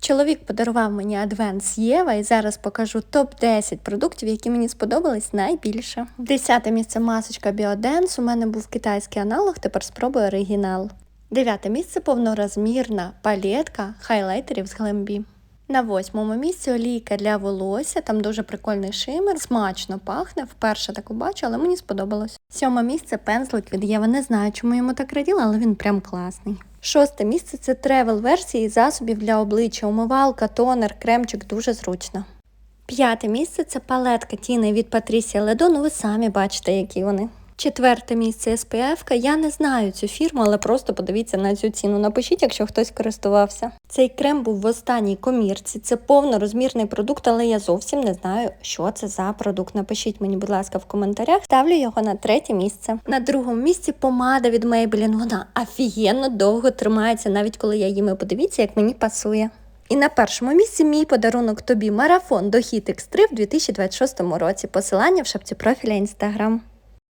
Чоловік подарував мені адвент з Єва і зараз покажу топ-10 продуктів, які мені сподобались найбільше. Десяте місце масочка Біоденс. У мене був китайський аналог, тепер спробую оригінал. Дев'яте місце повнорозмірна палетка хайлайтерів з Глембі. На восьмому місці олійка для волосся, там дуже прикольний шимер, смачно пахне. Вперше таку бачу, але мені сподобалось. Сьоме місце пензлик від Єва. Не знаю, чому йому так раділа, але він прям класний. Шосте місце це тревел версії засобів для обличчя, умивалка, тонер, кремчик дуже зручно. П'яте місце це палетка тіни від Патрісія Ледон, ви самі бачите, які вони. Четверте місце SPF. Я не знаю цю фірму, але просто подивіться на цю ціну. Напишіть, якщо хтось користувався. Цей крем був в останній комірці. Це повнорозмірний продукт, але я зовсім не знаю, що це за продукт. Напишіть мені, будь ласка, в коментарях. Ставлю його на третє місце. На другому місці помада від Maybelline. Вона офігенно довго тримається, навіть коли я їм подивіться, як мені пасує. І на першому місці мій подарунок тобі марафон до Hit X3 в 2026 році. Посилання в шапці профіля Instagram.